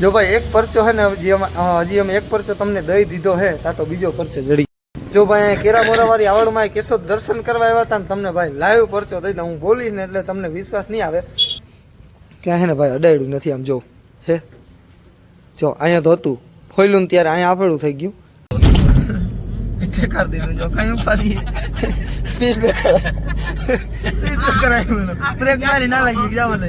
જો ભાઈ એક પરચો છે ને, હજી અમે હજી અમે એક પરચો તમને દઈ દીધો હે, તા તો બીજો પરચો જડી. જો ભાઈ કેરા મોરાવાળી આવડમાં કેશો દર્શન કરવા આવ્યા હતા ને તમને ભાઈ લાઈવ પરચો દઈ દઉં. હું બોલીને એટલે તમને વિશ્વાસ નહીં આવે. ક્યાં હે ને ભાઈ અડાડ્યું નથી આમ જો. હે? જો, અહીંયા તો હતું. ફોયલું ત્યારે અહીંયા આપેલું થઈ ગયું. ના લાગી જાવ દે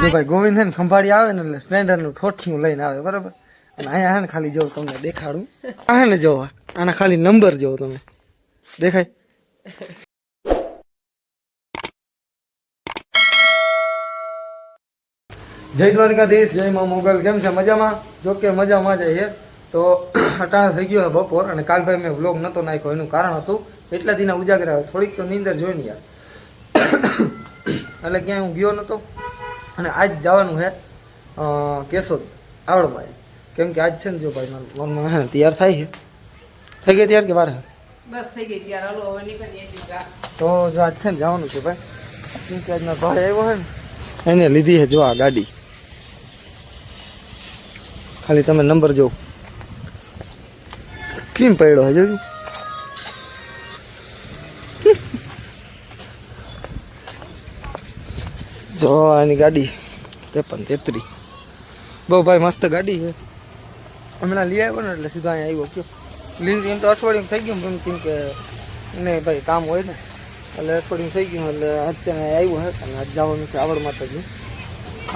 જો ભાઈ ગોવિંદ ને ખંભાળી આવે ને એટલે સ્પ્લેન્ડરનું ઠોઠિયું લઈને આવે બરાબર અને અહીંયા હે ને ખાલી જો તમને દેખાડું આ ને આના ખાલી નંબર જો તમે દેખાય જય દ્વારકાધીશ જય મા મોગલ કેમ છે? મજામાં? જો કે મજામાં જાય છે તો અટાણા થઈ ગયો બપોર અને કાલ ભાઈ મેં વ્લોગ નહોતો નાખ્યો. એનું કારણ હતું એટલા દિના ઉજાગરા થોડીક તો નીંદર જોઈને યાર. એટલે ક્યાંય હું ગયો નહોતો અને આજ જવાનું છે કેશોદ આવડમાં કેમ કે આજ છે ને જો ભાઈ મારું તૈયાર થાય છે. થઈ ગઈ તૈયાર કે વાર બસ થઈ ગઈ ત્યારે. હાલો હવે નીકળીએ તો જો આજ છે ને જવાનું છે ભાઈ. કેમ કે આજના ભાઈ આવ્યો છે ને એને લીધી છે જો આ ગાડી. ખાલી તમે નંબર જો કેમ પડ્યો હજુ જો, આની ગાડી, ત્રેપન તેત્રી. બહુ ભાઈ મસ્ત ગાડી છે. હમણાં લઈ આવ્યો ને એટલે સીધા અહીંયા આવ્યો, કયો. લીન એમ તો અઠવાડિયું થઈ ગયું, એમ કેમ કે નહીં ભાઈ, કામ હોય ને. એટલે અઠવાડિયું થઈ ગયું, એટલે આજ આવ્યો હે, અને જવાનું છે આવડ માતાજી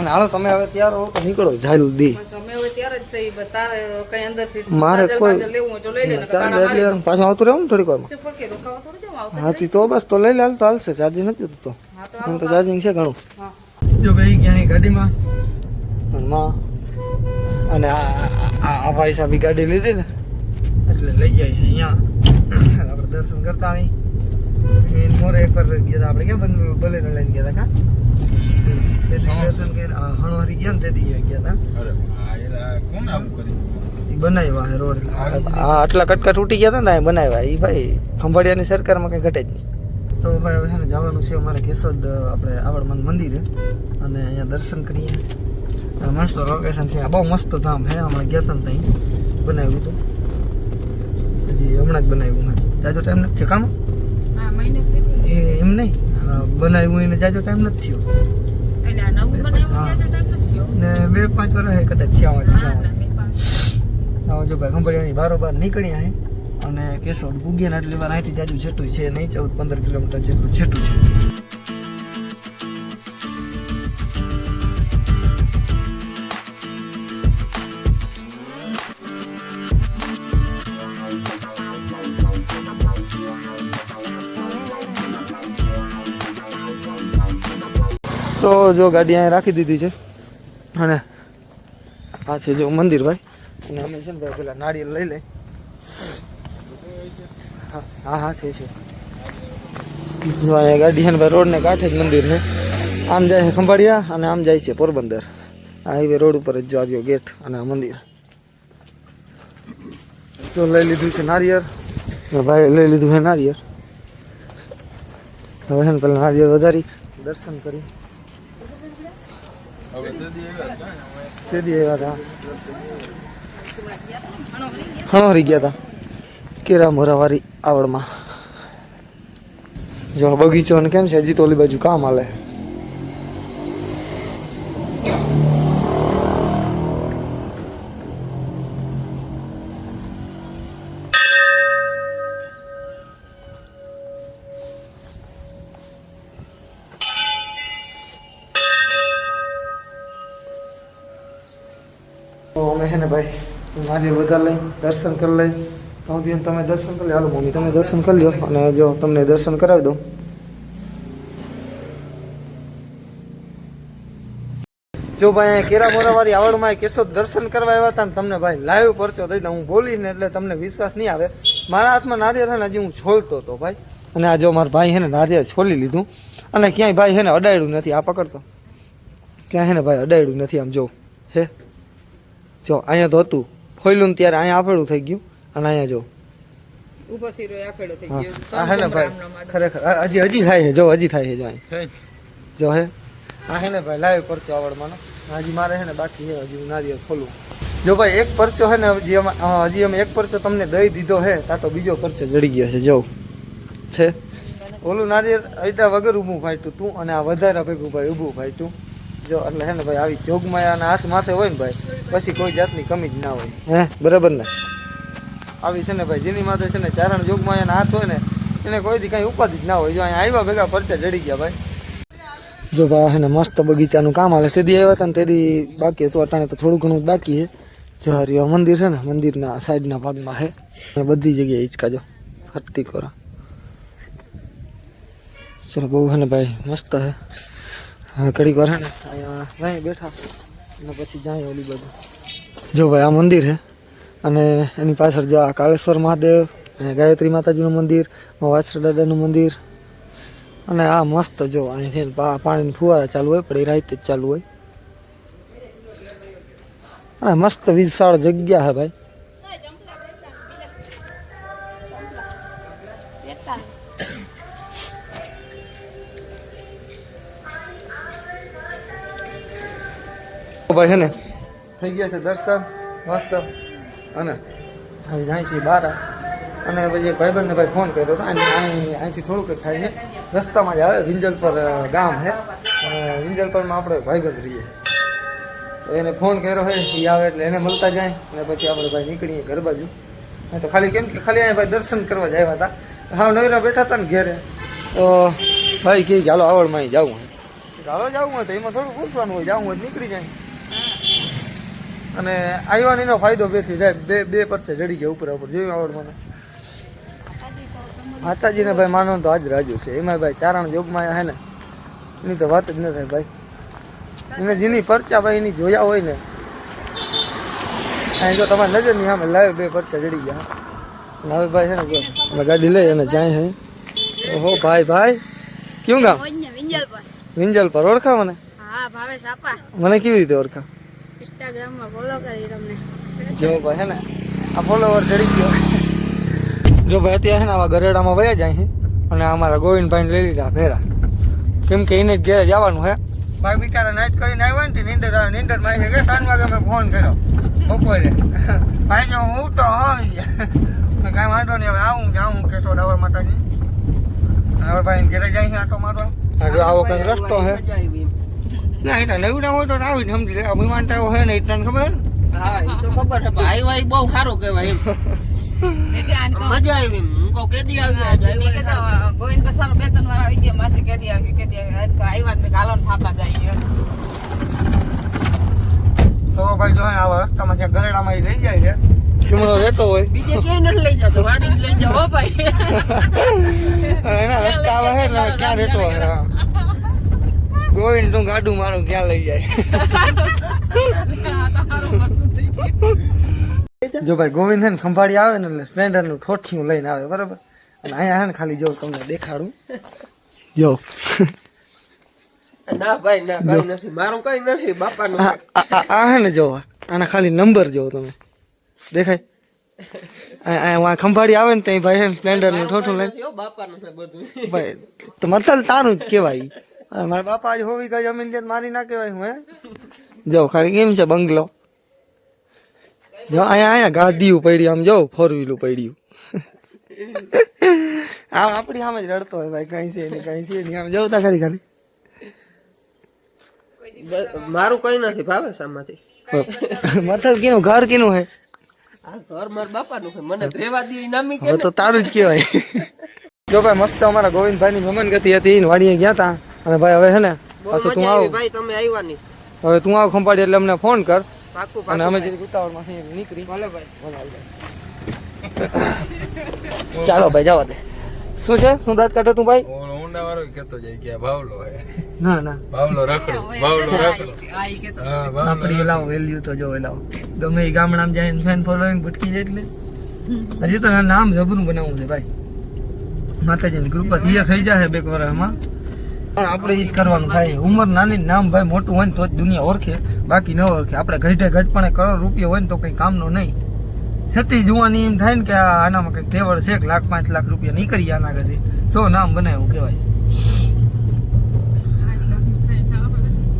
અને હાલો તમે હવે તૈયાર હો તો નીકળો જલ્દી બસ અમે હવે ત્યારે જ છીએ બસ તારે કઈ અંદરથી મારે કોઈ- પાછું આવતું રહેવું ને થોડીક વારમાં? હા તો બસ તો લઈ લે હાલ તો હાલશે ચાર્જિંગ નથી હોતું તો. હું તો ચાર્જિંગ છે ઘણું. હા. જો ભાઈ ક્યાંય ગાડીમાં. માં અને આ આ- આ આ ભાઈ સાહેબ ગાડી લીધી ને એટલે લઈ જાય અહીંયા. આપણે દર્શન કરતા આવી મોરે મોરે એકવાર ગયા હતા આપણે ક્યાં બને બલેનો લઈને ગયા હતા કા? દર્શન હણોહરી ગયા હતા અરે આ એલા કોણ આવું કરી? એ બનાવ્યા રોડ હા આટલા કટકા તૂટી ગયા હતા ને એ બનાવ્યા. એ ભાઈ ખંભાળિયાની સરકારમાં કંઈ ઘટે જ નહીં. તો ભાઈ હવે છે ને જવાનું છે અમારે કેશોદ આપણે આવડમાન મંદિરે. અને અહીંયા દર્શન કરીએ. મસ્ત લોકેશન છે. આ બહુ મસ્ત ધામ હે. હમણાં ગયા હતા ને ત્યાં. બનાવ્યું હતું હજી હમણાં જ બનાવ્યું મેં. જાજો ટાઈમ નથી થયો. કામ? હા મહિને એ એમ નહીં. આ બનાવ્યું એને જાજો ટાઈમ નથી થયો એટલે આ નવું બનાવ્યું હા. ત્યારે ટાઈમ નથી થયો ને બે પાંચ વર્ષ હે કદાચ થયા હોય થયા હોય. જો ભાઈ, ખંભાળિયાની બારોબાર નીકળ્યા હે અને કેશોદ પૂગ્યા ને એટલી વાર અહીંથી જાજુ છેટું છે નહીં, ચૌદ પંદર કિલોમીટર જેટલું છેટું છે. તો જો ગાડી અહીંયા રાખી દીધી છે. અને આ છે જો મંદિર ભાઈ. અને અમે છે ને ભાઈ પેલા નાળિયેર લઈ લઈ. હા હા છે છે. જો અહીંયા ગાડી છે ને ભાઈ, રોડને કાંઠે જ મંદિર છે આમ જાય છે ખંભાળિયા અને આમ જાય છે પોરબંદર. આ હાઈવે રોડ ઉપર જ જો આવ્યો ગેટ અને આ મંદિર. જો લઈ લીધું છે નારિયેળ ભાઈ, લઈ લીધું છે નારિયેળ હવે પેલા નારિયેળ વધારી, દર્શન કરી. તે દી ગયા હતા. કેરા મોરાવારી આવડમાં. જો બગીચો ને કેમ છે? હજી તો બાજુ કામ હાલે. છે ને ભાઈ? નારિયેલ વધારે લઈ, દર્શન કરી લઈ. હું ધ્યાન તમે દર્શન કરી લો હાલો, મમ્મી, તમે દર્શન કરી લો અને જો તમને દર્શન કરાવી દઉં. જો ભાઈ, અહીંયા કેરા મોરાવાળી આવડમાં કેશોદ દર્શન કરવા આવ્યા હતા ને તમને ભાઈ લાઈવ પરચો દઈ દઉં. હું બોલીને એટલે તમને વિશ્વાસ નહીં આવે. મારા હાથમાં નારિયેળ ને હજી હું છોલતો હતો ભાઈ. અને આ જો મારા ભાઈ હે ને નારિયેળ છોલી લીધું. અને ક્યાંય ભાઈ હે ને અડાયડું નથી. આ પકડતો. ક્યાંય હે ને ભાઈ અડાયડું નથી આમ જો. હે? જો અહીંયા તો હતું. ફોયલું ને ત્યારે અહીંયા આફેડું થઈ ગયું અને અહીંયા જો. ઊભો શીરો એ આફેડો થઈ ગયો. હે ને ભાઈ. ખરેખર. હજી હજી થાય છે. જો હજી થાય છે જો અહીં. જો હે. હા હે ને ભાઈ લાવ્યો પરચો આવડમાંનો હજી મારે છે ને બાકી છે. હજી નારિયેળ ખોલું. જો ભાઈ એક પરચો છે ને હજી અમે હજી અમે એક પરચો તમને દઈ દીધો છે તા તો બીજો પરચો જડી ગયો છે. જવું છે. ઓલું નારિયેળ અઈટા વગર ઊભું ફાટ્યું તું અને આ વધારે ભેગું ભાઈ ઊભું ફાટ્યું. જો એટલે છે ને ભાઈ આવી જોગમાયાના હાથ માથે હોય ને ભાઈ પછી કોઈ જાતની કમી જ ના હોય. હે? બરાબર ને? આવી છે ને ભાઈ જેની માથે છે ને ચારણ જોગમાયાના હાથ હોય ને એને કોઈથી કાંઈ ઉપાધિ જ ના હોય. જો અહીંયા આવ્યા ભેગા પરચા જડી ગયા ભાઈ. જો ભાઈ ને મસ્ત બગીચાનું કામ હાલે. તે દી આવ્યા હતા ને તેરી બાકી હતું અટાણે તો થોડું ઘણું બાકી છે. જો હરિયો મંદિર છે ને મંદિરના સાઈડના ભાગમાં છે. એ બધી જગ્યાએ હિંચકા જો હટતી કોરા ચલો બહુ છે ને ભાઈ મસ્ત છે હવે ઘડીક વાર ને. અહીંયા અહીં બેઠા. અને પછી જાય ઓલી બધું જો ભાઈ આ મંદિર છે અને એની પાછળ જો આ કાળેશ્વર મહાદેવ અહીંયા ગાયત્રી માતાજીનું મંદિર વાછરા દાદાનું મંદિર. અને આ મસ્ત જો અહીંથી પાણીની ફુવારા ચાલુ હોય પણ એ રાતે જ ચાલુ હોય. અને મસ્ત વિશાળ જગ્યા છે ભાઈ. ભાઈ છે ને? થઈ ગયા છે દર્શન, મસ્ત. અને હવે જાય છે બાર. અને પછી ભાઈબંધને ભાઈ ફોન કર્યો હતો અને અહીં અહીંથી થોડુંક થાય છે. રસ્તામાં જ આવે વિંજલપર પર ગામ છે વિંજલ વિંજલપરમાં આપણે ભાઈબંધ રહીએ. એને ફોન કર્યો હોય એ આવે એટલે એને મળતા જાય. અને પછી આપણે ભાઈ નીકળીએ ઘર બાજુ. તો ખાલી કેમ કે ખાલી અહીંયા ભાઈ દર્શન કરવા જ આવ્યા હતા. હા નવરા બેઠા હતા ને ઘેરે. તો ભાઈ કે ચાલો આવડમાં જવું હાલો જવું હોય તો એમાં થોડું પૂછવાનું હોય જવું હોય નીકળી જાય. અને આવ્યાનીનો ફાયદો બેથી જાય બે બે પરચે જડી ગયા ઉપર ઉપર. જોયું આવડ મને? માતાજીને ભાઈ માનો તો આજ રાજુ છે. એમાં ભાઈ ચારણ યોગમાં હે ને એની તો વાત જ ન થાય ભાઈ. એને જેની પરચા ભાઈ એની જોયા હોય ને અહીં જો તમારી નજર નહીં સામે લાવે બે પરચા જડી ગયા. હવે ભાઈ છે ને જો અમે ગાડી લઈ અને જાય હે. ઓહો ભાઈ ભાઈ. ક્યું ગામ? વિંજલ પર વિંજલ પર ઓળખા મને હા ભાવેશ આપા. મને કેવી રીતે ઓળખા? ઇન્સ્ટાગ્રામમાં ફોલો કરી તમને. જો ભાઈ હે ને આ ફોલોવર ચડી ગયો. જો ભાઈ અત્યારે છે ને આવા ગરેડામાં વયા જાય છે અને અમારા ગોવિંદભાઈ લઈ લીધા ફેરા કેમ કે એને જ ઘેરે જવાનું હે. ભાઈ બિચારા નાઈટ કરીને આવ્યા ને નીંદર નીંદરમાં કે ત્રણ વાગે મેં ફોન કર્યો બપોરે. ભાઈ જો હું તો હોય કાંઈ વાંધો નહીં હવે આવું જાઉં કે થોડા વાર માતાજી. હવે ભાઈ ઘેરે જાય છે આટો મારવા. આવો કંઈક રસ્તો હે. ના એટલે નવડા હોય તો આવી જ સમજી લે અભિમાન તો હે ને એટલે ખબર હે ને એ તો ખબર છે ભાઈ ભાઈ બહુ સારું કહેવાય એમ મજા આવી હું કહું કેદી આવી આજે મેં કીધું, ગોવિંદ તો સારું બે ત્રણ વાર આવી ગયા માસી કેદી આવી કેદી આવી આવ્યા ને ગાલો ને થાપા જાય તો ભાઈ જો હે આવા રસ્તામાં જ્યાં ગરેડામાં લઈ જાય છે ચૂમડો રહેતો હોય બીજે ક્યાંય નથી લઈ જતો લઈ ભાઈ એના રસ્તા આવે છે ને ક્યાં રહેતો હોય હા. ગોવિંદ તું ગાડું મારું ક્યાં લઈ જાય? જો ભાઈ ગોવિંદ ને ખંભાળી આવે ને એટલે સ્પ્લેન્ડરનું ઠોઠિયું લઈને આવે બરાબર? અને અહીંયા ને ખાલી જો તમને દેખાડું. જો. ના ભાઈ ના કઈ નથી. મારું કઈ નથી બાપાનું આ આ- આ- આ હે ને જો આના ખાલી નંબર જો તમે. દેખાય? ખંભાળી આવે ને ત્યાં ભાઈ સ્પ્લેન્ડરનું ઠોઠું લઈને. બાપાનું બધું. ભાઈ તો તારું જ કહેવાય. અને મારા બાપા આજ હોવી કઈ જમીન છે મારી ના કહેવાય હું હે? જો ખાલી કેમ છે બંગલો? જો અહીંયા અહીંયા ગાડીયું પડ્યું આમ જો ફોર વ્હીલું પડ્યું. આમ આપણી સામે જ રડતો હોય ભાઈ કઈ છે નહીં કઈ છે નહીં આમ જવતા ખરી ખાલી. મારું કઈ નથી ભાવે સામાંથી. મતલબ કેનું ઘર કેનું હે? આ ઘર મારા બાપાનું છે મને રહેવા દે નામી કે તો તારું જ કહેવાય. જો ભાઈ મસ્ત અમારા ગોવિંદભાઈની મમન ગતિ હતી વાડીએ ગયા તા. અને ભાઈ હવે હે ને પાછું તું આવ ભાઈ તમે આવ્યા નહીં હવે તું આવ ખંપાડી એટલે અમને ફોન કર. પાકું અને અમે જે ઉતાવળમાં અહીંયાથી નીકળી. ભલે ભાઈ. ચાલો ભાઈ જવા દે. શું છે? શું દાંત કાઢે તું ભાઈ? ઊંડા વાળો કહેતો જાય કે ભાવલો હે ના ના. ભાવલો રખડો ભાવલો રખડો. હા લાવો વેલ્યુ તો જો લાવ. ગમે એ ગામડામાં જઈને ફેન ફોલોઈંગ ભટકી જાય એટલે. હજી તો નામ જબરું બનાવવું છે ભાઈ. માતાજીની કૃપા થઈ જાય બે વર્ષમાં પણ આપણે ઈ જ કરવાનું થાય. ઉંમર નાની નામ ભાઈ મોટું હોય ને તો જ દુનિયા ઓળખે. બાકી ન ઓળખે. આપણે ઘટે ઘટપણે કરોડ રૂપિયા હોય ને તો કંઈ કામનો નહીં. છતી જોવાની એમ થાય ને કે આનામાં કંઈક તેવડ છે એક લાખ, પાંચ લાખ રૂપિયા નીકળી આના કરતી તો નામ બનાવ્યું કહેવાય.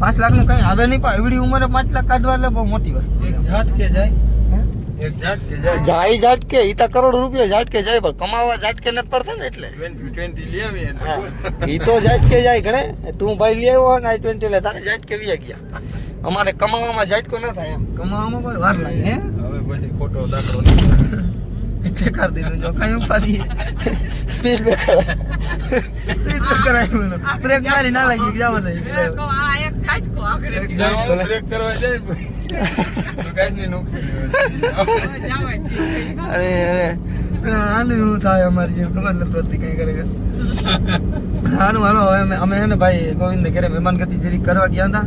પાંચ લાખનું કંઈ આવે નહીં પણ એવડી ઉંમરે પાંચ લાખ કાઢવા એટલે બહુ મોટી વસ્તુ ઝાટકે જાય. જાય. ઝાટકે ઈ તો કરોડ રૂપિયા ઝાટકે જાય પણ કમાવા ઝાટકે નથી પડતા ને એટલે. ઈ તો ઝાટકે જાય ગણે. તું ભાઈ લઈ આવ્યો ને આઈ ટ્વેન્ટી લે. તારે ઝાટકે વી ગયા. અમારે કમાવામાં ઝાટકો ના થાય એમ. કમાવામાં કોઈ વાર લાગે હે? હવે પછી ખોટો દાખલો નીકળે કરી દીધું. જો કઈ ઉપાધી. સ્પીડ બ્રેકર સ્પીડ બ્રેકર આવ્યું બ્રેક મારી ના લાગી. જાવ એક ઝાટકો આગળ. બ્રેક કરવા જાય તો કાઈ નહીં નુકસાન હોય. અરે અરે. આને એવું થાય અમારી જેમ ખબર નથી પડતી કઈ કરે હાનું હાલો હવે અમે અમે હે ને ભાઈ ગોવિંદ ઘરે મહેમાન ગતિ જરી કરવા ગયા હતા.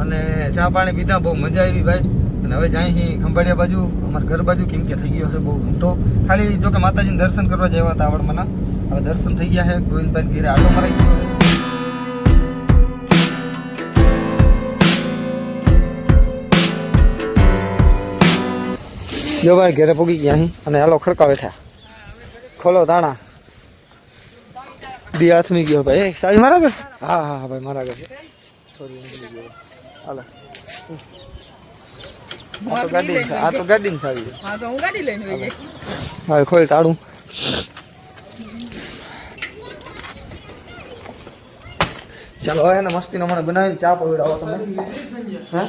અને ચા પાણી પીધા બહુ મજા આવી ભાઈ. અને હવે જાય અહીં ખંભાળિયા બાજુ અમારા ઘર બાજુ કેમ કે થઈ ગયો છે બહુ ઊંટો ખાલી જો કે માતાજીને દર્શન કરવા જવા હતા આવડમાંના હવે દર્શન થઈ ગયા છે ગોવિંદભાઈ ઘેરે આટો મરાઈ ગયો જો ભાઈ ઘરે પૂગી ગયા અહીં અને હાલો ખડકાવે થયા ખોલો તાણા દી હાથમી ગયો ભાઈ. એ સાવી મારા ઘર? હા હા હા ભાઈ મારા ઘર. Sorry hello. આ તો ગાડી આ તો ગાડી સાવી હા તો હું ગાડી લઈને વહી હા ખોલ તાળું. ચાલો હવે ને મસ્તીનો મને બનાવીને ચા પીવડાવો તમે. હા?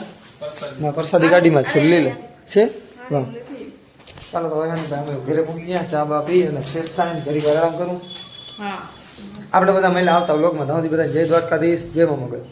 ના પ્રસાદી ગાડીમાં જ છે લઈ લે. છે? હા. ચાલો તો હવે અમે ઘરે પૂકી ગયા ચા બા પી અને ફ્રેશ થાય ઘડી આરામ કરું. હા. આપણે બધા મહિલા આવતા વ્લોગમાં તમારી બધા જય દ્વારકાધીશ જય મા મગજ